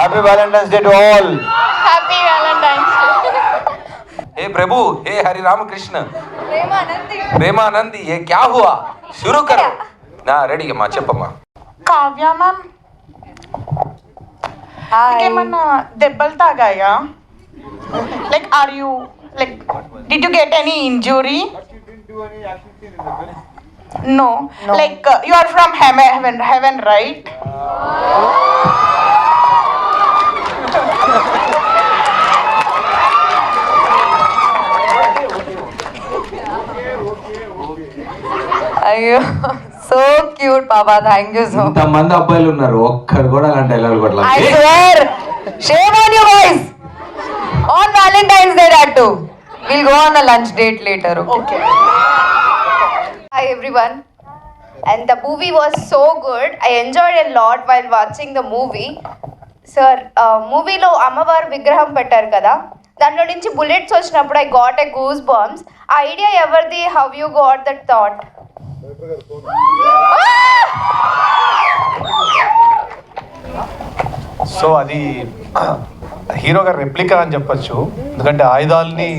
happy Valentine's day to all happy Valentine's हे प्रभु हे हरि राम कृष्ण प्रेमानंदी ये क्या हुआ शुरू करो నా రెడీ అమ్మా చెప్పమ్మా కావ్య మ్యామ్ ఇంకేమన్నా దెబ్బలు తాగాయా like are you like did you get any injury no like you are from heaven heaven right అయ్యో సో క్యూట్ పాపా థ్యాంక్ యూ సో ఇంతమంది అబ్బాయిలు ఉన్నారు ఒక్కరు కూడా అలాంటి డైలాగ్ I కొట్టలేదు swear, shame on you guys. On Valentine's Day, that too. We'll go on a lunch date later. Okay. Okay Hi everyone. And the movie was so good. I enjoyed a lot while watching the movie. Sir మూవీలో అమ్మవారు విగ్రహం పెట్టారు కదా దాంట్లో నుంచి bullets వచ్చినప్పుడు I got a goose bombs. ఆ idea ఎవరిది? How you got that thought so అది హీరో గారి రెప్లికా అని చెప్పొచ్చు. ఎందుకంటే ఆయుధాలని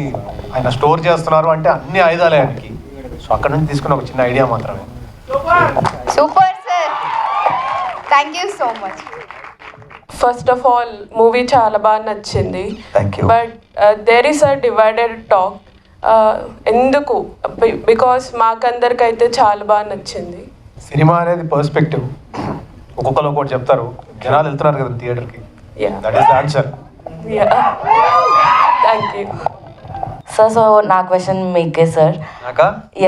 ఆయన స్టోర్ చేస్తున్నారు అంటే అన్ని ఆయుధాలే ఆయనకి. సో అక్కడ నుంచి తీసుకున్న ఒక చిన్న ఐడియా మాత్రమే. Super sir. Thank you so much first of all movie చాలా బాగా నచ్చింది. But there is a divided talk ఎందుకు? బికాస్ మాకందరికైతే చాలా బాగా నచ్చింది. సినిమా అనేది పర్స్పెక్టివ్ ఒక్కొక్కరు ఒక్కొక్కటి చెప్తారు. జనాలు వెళ్తున్నారు కదా థియేటర్కి. Yeah that is the answer yeah thank you sir so నా క్వశ్చన్ మీకే సార్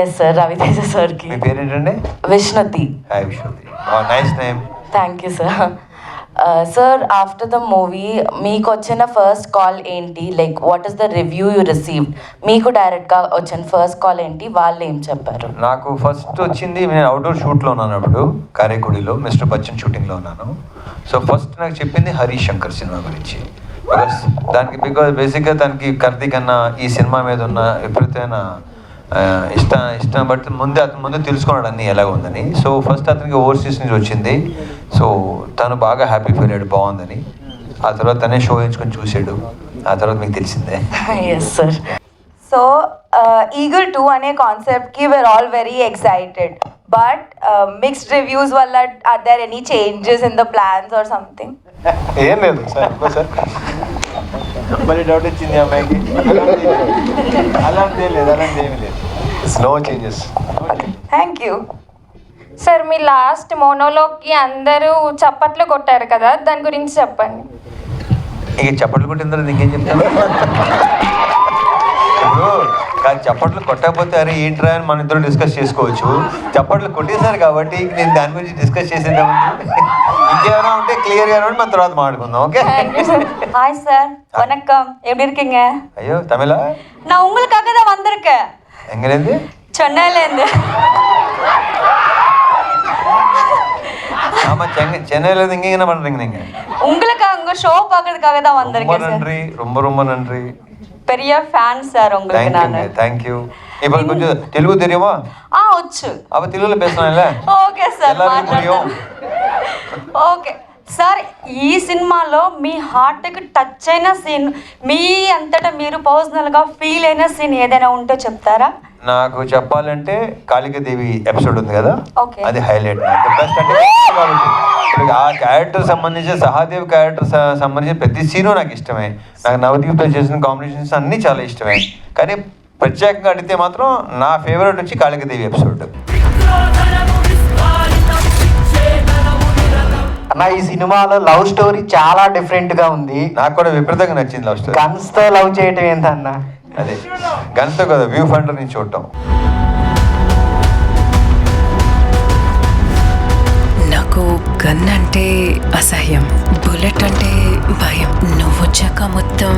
ఎస్ సార్ రవితేజ సార్కి మీ పేరేంటండి? Vishnuti. Hi Vishwati nice name thank you sir sir after the movie మీకు వచ్చిన ఫస్ట్ కాల్ ఏంటి? Like what is the review you received మీకు డైరెక్ట్గా వచ్చిన ఫస్ట్ కాల్ ఏంటి? వాళ్ళు ఏం చెప్పారు? నాకు ఫస్ట్ వచ్చింది నేను అవుట్డోర్ షూట్లో ఉన్నాను అప్పుడు కారేకుడిలో మిస్టర్ బచ్చన్ షూటింగ్లో ఉన్నాను. సో ఫస్ట్ నాకు చెప్పింది హరీష్ శంకర్ సినిమా గురించి. బికాస్ దానికి బికాస్ బేసిక్గా దానికి కర్తీ కన్నా ఈ సినిమా మీద ఉన్న విపరీతమైన ఆ, ఇష్టం ఇష్టం బట్టి ముందే అతను ముందే తెలుసుకున్నాడు అన్నీ ఎలా ఉందని. సో ఫస్ట్ అతనికి ఓవర్సీస్ నుంచి వచ్చింది. సో తను బాగా హ్యాపీ ఫీల్ అయ్యాడు బాగుందని. ఆ తర్వాత తనే షో ఎంచుకొని చూసాడు. ఆ తర్వాత మీకు తెలిసిందే. Yes sir so Eagle two అనే కాన్సెప్ట్కి we're all very excited but mixed reviews వల్ల are there any changes in the plans or something ఏం లేదు సార్ మళ్ళీ డౌట్ వచ్చింది అమ్మాయికి. అలాంటి లేదు అలాంటి ఏమీ లేదు. No changes thank you sir మీ లాస్ట్ మోనోలోకి అందరూ చప్పట్లు కొట్టారు కదా దాని గురించి చెప్పండి ఇక చప్పట్లు కొట్టిన తర్వాత ఇంకేం చెప్తాను ఇప్పుడు కాదు చప్పట్లు కొట్టకపోతే అరే ఏంట్రా అని మన ఇద్దరు డిస్కస్ చేసుకోవచ్చు చప్పట్లు కొట్టేశారు కాబట్టి ఇంక నేను దాని గురించి డిస్కస్ చేసేద్దాం ఇంకేమైనా ఉంటే క్లియర్ గా మన తర్వాత మాట్లాడుకుందాం ఓకే ஹாய் சார் வணக்கம் எப்படி இருக்கீங்க అయ్యో తమిళ நான் உங்களுக்காக தான் வந்திருக்கேன் ఎంగలేంది சென்னையிலேருந்து ஆமா சென்னை சென்னையில இருந்து இங்க என்ன பண்றீங்க நீங்க? உங்களுக்கு அங்க ஷோ பாக்குறதுக்காக தான் ரொம்ப வந்திருக்கேன் சார் நன்றி ரொம்ப ரொம்ப நன்றி. பெரிய ஃபேன் சார் உங்களுக்கு தேங்க்யூங்க நான். தேங்க்யூ இப்போ கொஞ்சம் தெலுங்கு தெரியுமா? ஆ ஒச்சு அப்ப தெலுங்குல இல்ல ஓகே சார் எல்லாருக்கும் புரியும். ஓகே సార్ ఈ సినిమాలో మీ హార్ట్కి టచ్ అయిన సీన్ మీ అంతటా మీరు పర్సనల్గా ఫీల్ అయిన సీన్ ఏదైనా ఉంటే చెప్తారా? నాకు చెప్పాలంటే కాళికాదేవి ఎపిసోడ్ ఉంది కదా. అది హైలైట్. బెస్ట్ అంటే ఆ క్యారెక్టర్ సంబంధించి సహాదేవ్ క్యారెక్టర్ సంబంధించి ప్రతి సీను నాకు ఇష్టమే. నాకు నవదీప్తో చేసిన కాంబినేషన్స్ అన్నీ చాలా ఇష్టమే. కానీ ప్రత్యేకంగా అడిగితే మాత్రం నా ఫేవరెట్ వచ్చి కాళికాదేవి ఎపిసోడ్ అన్న ఈ సినిమాలో లవ్ స్టోరీ చాలా డిఫరెంట్గా ఉంది. నాకు కూడా విపరీతంగా నచ్చింది లవ్ స్టోరీ. గన్స్తో లవ్ చేయటం ఏంటన్న అదే గంతో కదా వ్యూ ఫండర్ నుంచి చూడటం. నాకు గన్ అంటే అసహ్యం బుల్లెట్ అంటే భయం. నువ్వు వచ్చాక మొత్తం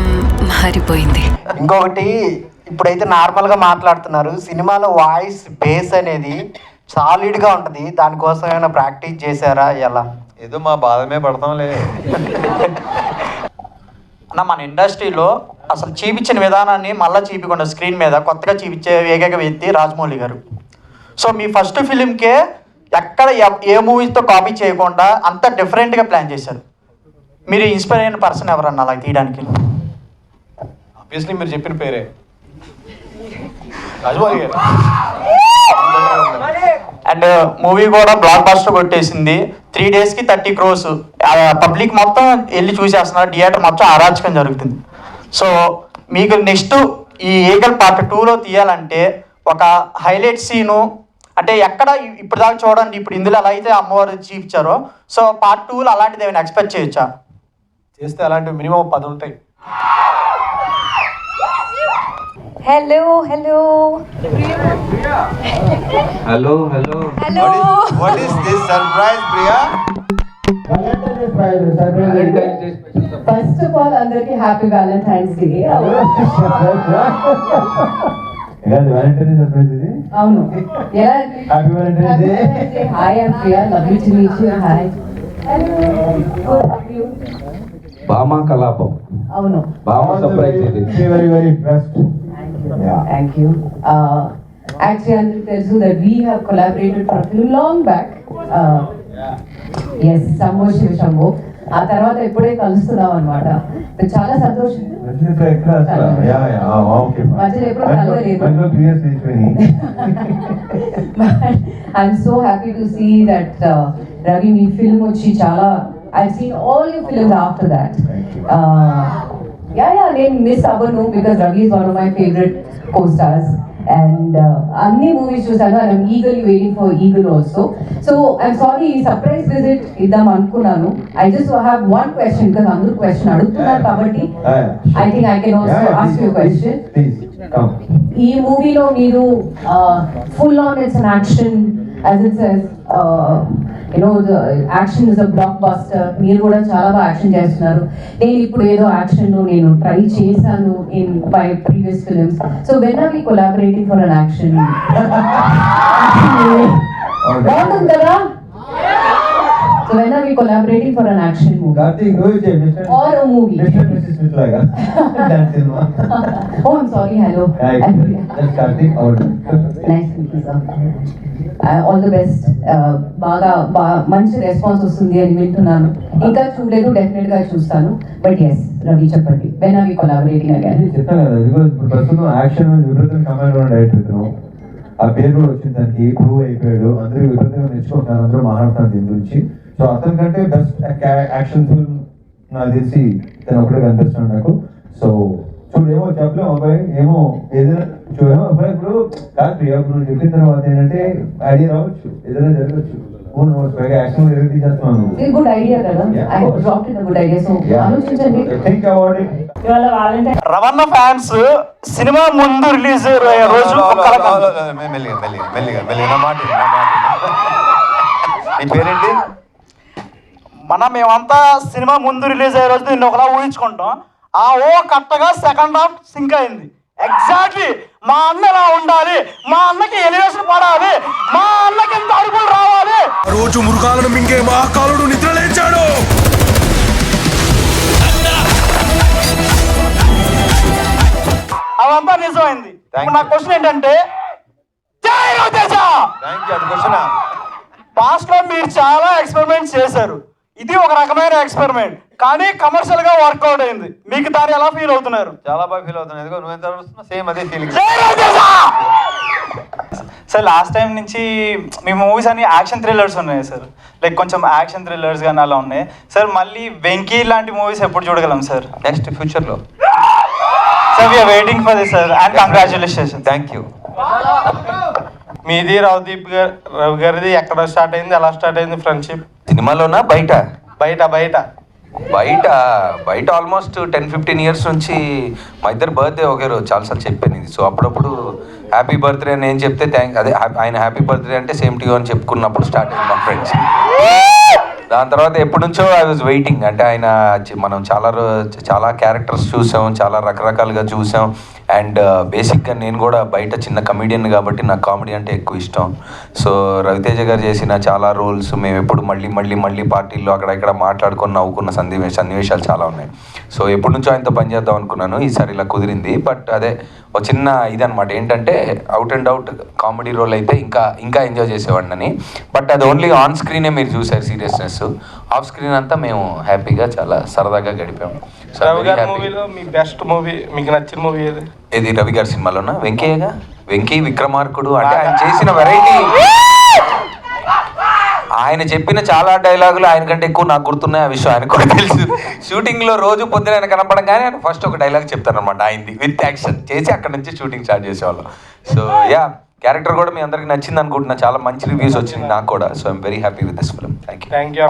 మారిపోయింది. ఇంకొకటి ఇప్పుడైతే నార్మల్గా మాట్లాడుతున్నారు సినిమాలో వాయిస్ బేస్ అనేది సాలిడ్గా ఉంటది. దానికోసం ఏమైనా ప్రాక్టీస్ చేశారా? ఎలా? ఏదో మా బాధమే పడతాంలే. అన్న మన ఇండస్ట్రీలో అసలు చూపించిన విధానాన్ని మళ్ళీ చూపించకుండా స్క్రీన్ మీద కొత్తగా చూపించే ఏకైక వ్యక్తి రాజమౌళి గారు. సో మీ ఫస్ట్ ఫిలింకే ఎక్కడ ఏ మూవీస్తో కాపీ చేయకుండా అంత డిఫరెంట్గా ప్లాన్ చేశారు. మీరు ఇన్స్పైర్ అయిన పర్సన్ ఎవరన్నా అలా తీయడానికి? ఆబ్వియస్లీ మీరు చెప్పిన పేరే. రాజమౌళి గారు. అండ్ మూవీ కూడా బ్లాక్ బాస్టర్ కొట్టేసింది. త్రీ డేస్కి థర్టీ క్రోర్స్ పబ్లిక్ మొత్తం వెళ్ళి చూసేస్తున్నారు. థియేటర్ మొత్తం అరాచకం జరుగుతుంది. సో మీకు నెక్స్ట్ ఈ ఏగల్ పార్ట్ టూలో తీయాలంటే ఒక హైలైట్ సీను అంటే ఎక్కడ ఇప్పుడు దాకా చూడండి. ఇప్పుడు ఇందులో ఎలా అయితే అమ్మవారు చూపించారో. సో పార్ట్ టూలో అలాంటిది ఏమైనా ఎక్స్పెక్ట్ చేయొచ్చా? చేస్తే అలాంటివి మినిమం పది ఉంటాయి. Hello hello hello hello hello what is this surprise Priya first of all అందరికి హ్యాపీ వ్యాలంటైన్స్ డే అవును hi I'm Priya love you to meet you hi Bhama Kalapam అవును బామా సర్ప్రైజ్ ఇది థ్యాంక్ యూ యాక్చువల్లీ అందరికి తెలుసు that we have collaborated for film long back yes Shambho Shiva Shambho ఆ తర్వాత ఎప్పుడే కలుస్తున్నాం అనమాట చాలా సంతోషం. మధ్యలో ఎప్పుడు కలవలేదు. I'm so happy to see that Ravi me film వచ్చి చాలా I seen all you films after that నేను మిస్ అవ్వను because Ravi is one of my favourite costars and అన్ని మూవీస్ చూసాను I'm eagerly waiting for Eagle also so I'm sorry ఈ surprise visit ఇద్దాం అనుకున్నాను. I just have one question because అందరూ question అడుగుతున్నారు కాబట్టి I think I can also ask you question ఈ మూవీలో మీరు full on it's an action as it says you know action is a blockbuster మీరు కూడా చాలా బాగా యాక్షన్ చేస్తున్నారు. నేను ఇప్పుడు ఏదో యాక్షన్ నేను ట్రై చేశాను in by previous films so when are we collaborating for an action బాగుంటుంది కదా? So when are we collaborating for an action movie or a movie. Oh i'm sorry hello. Nice all the best బాగా మంచి response వస్తుంది అని వింటున్నాను. ఇంకా చూడలేదు డెఫినెట్గా చూస్తాను. బట్ ఎస్ రవి చెప్పండి when are we collaborating again చెప్తాను కదా ఇప్పుడు ప్రస్తుతం యాక్షన్ విపరీతం కమాండ్ డైరెక్టర్ ఇతను ఆ పేరు కూడా వచ్చింది దానికి ప్రూవ్ అయిపోయాడు. అందరూ విపరీతంగా నేర్చుకుంటున్నారు అందరూ మాట్లాడుతున్నారు దీని గురించి. సో అతని కంటే బెస్ట్ యాక్షన్ ఫిల్మ్ నాకు తెలిసి తను ఒకటే కనిపిస్తున్నాడు నాకు సో చూడు ఏమో చెప్పలేము అబ్బాయి ఏమో ఏదైనా చూడేమో అబ్బాయి ఇప్పుడు కాదు ఇప్పుడు నువ్వు చెప్పిన తర్వాత ఏంటంటే ఐడియా రావచ్చు ఏదైనా జరగచ్చు ఓన్ పైగా యాక్షన్ ఎదురు తీసేస్తున్నాను ఇది గుడ్ ఐడియా కదా I drop in good idea so ఆలోచించండి థింక్ అబౌట్ ఇట్ ఇవాళ వాలంటైన్ రవణ ఫ్యాన్స్ సినిమా ముందు రిలీజ్ రోజు మెల్లిగా మెల్లిగా మెల్లిగా నా మాట. నీ పేరేంటి మన మేమంతా సినిమా ముందు రిలీజ్ అయ్యే రోజు నిన్న ఒకలా ఊహించుకుంటాం. ఆ ఓ కట్టగా సెకండ్ హాఫ్ సింక్ అయింది. ఎగ్జాక్ట్లీ మా అన్న ఎలా ఉండాలి. మా అన్నకి ఎలివేషన్ పడాలి. మా అన్నకి ఎంత అడుగులు రావాలి. రోజు మృగాలను మింగే మహాకాలుడు నిద్ర లేచాడు. అవంతా నిజమైంది. నా. క్వశ్చన్ ఏంటంటే జై రవితేజ! పాస్ట్లో మీరు చాలా ఎక్స్పెరిమెంట్స్ చేశారు. ఇది ఒక రకమైన ఎక్స్పెరిమెంట్ కానీ కమర్షియల్గా వర్కౌట్ అయింది. మీకు దాన్ని ఎలా ఫీల్ అవుతున్నారు? చాలా బాగా ఫీల్ అవుతున్నాను ఎందుకో నువ్వు ఎంత వస్తున్నావు సేమ్ అదే ఫీలింగ్ సార్ లాస్ట్ టైం నుంచి మీ మూవీస్ అన్ని యాక్షన్ థ్రిల్లర్స్ ఉన్నాయి సార్ లైక్ కొంచెం యాక్షన్ థ్రిల్లర్స్ కానీ అలా ఉన్నాయి. సార్ మళ్ళీ వెంకీ లాంటి మూవీస్ ఎప్పుడు చూడగలం సార్ నెక్స్ట్ ఫ్యూచర్లో sir we're waiting for this sir and congratulation thank you మీది రవదీప్ గారు రవి గారిది ఎక్కడ స్టార్ట్ అయింది ఎలా స్టార్ట్ అయింది ఫ్రెండ్షిప్ సినిమాలోనా? బయట? బయట బయట. బయట? బయట ఆల్మోస్ట్ టెన్ ఫిఫ్టీన్ ఇయర్స్ నుంచి మా ఇద్దరు బర్త్డే ఒకే రోజు. చాలాసార్లు చెప్పాను ఇది. సో అప్పుడప్పుడు హ్యాపీ బర్త్డే అని నేను చెప్తే థ్యాంక్ అదే ఆయన హ్యాపీ బర్త్డే అంటే సేమ్ టు అని చెప్పుకున్నప్పుడు స్టార్ట్ అయింది మా ఫ్రెండ్స్ దాని తర్వాత ఎప్పటి నుంచో ఐ వాజ్ వెయిటింగ్ అంటే ఆయన మనం చాలా చాలా క్యారెక్టర్స్ చూసాం. చాలా రకరకాలుగా చూసాం. అండ్ బేసిక్గా నేను కూడా బయట చిన్న కమెడియన్ కాబట్టి నాకు కామెడీ అంటే ఎక్కువ ఇష్టం. సో రవితేజ గారు చేసిన చాలా రోల్స్ మేము ఎప్పుడు మళ్ళీ మళ్ళీ మళ్ళీ పార్టీల్లో అక్కడ ఇక్కడ మాట్లాడుకొని నవ్వుకున్న సన్నివేశ సన్నివేశాలు చాలా ఉన్నాయి. సో ఎప్పటి నుంచో ఆయనతో పనిచేద్దాం అనుకున్నాను. ఈసారి ఇలా కుదిరింది. బట్ అదే ఒక చిన్న ఇదనమాట ఏంటంటే out and out comedy role అయితే ఇంకా ఇంకా ఎంజాయ్ చేసేవాడిని బట్ అది ఓన్లీ ఆన్ స్క్రీనే మీరు చూసారు సీరియస్నెస్ ఆఫ్ స్క్రీన్ అంతా మేము హ్యాపీగా చాలా సరదాగా గడిపాము. మూవీలో మీ బెస్ట్ మూవీ మీకు నచ్చిన మూవీ ఏది? ఇది రవి గారి సినిమాలోనా? వెంకయ్యగా? వెంకీ విక్రమార్కుడు. అంటే ఆయన చేసిన వెరైటీ ఆయన చెప్పిన చాలా డైలాగులు ఆయన కంటే ఎక్కువ నాకు గుర్తున్నాయి. ఆ విషయం ఆయన కూడా తెలుసు. షూటింగ్లో రోజు పొద్దున ఆయన కనపడగానే ఆయన ఫస్ట్ ఒక డైలాగ్ చెప్తాను అనమాట ఆయనది విత్ యాక్షన్ చేసి అక్కడ నుంచి షూటింగ్ స్టార్ట్ చేసేవాళ్ళం. సో యా క్యారెక్టర్ కూడా మీ అందరికి నచ్చింది అనుకుంటున్నా. చాలా మంచి రివ్యూస్ వచ్చింది నాకు కూడా. So I'm very happy with this film thank you thank you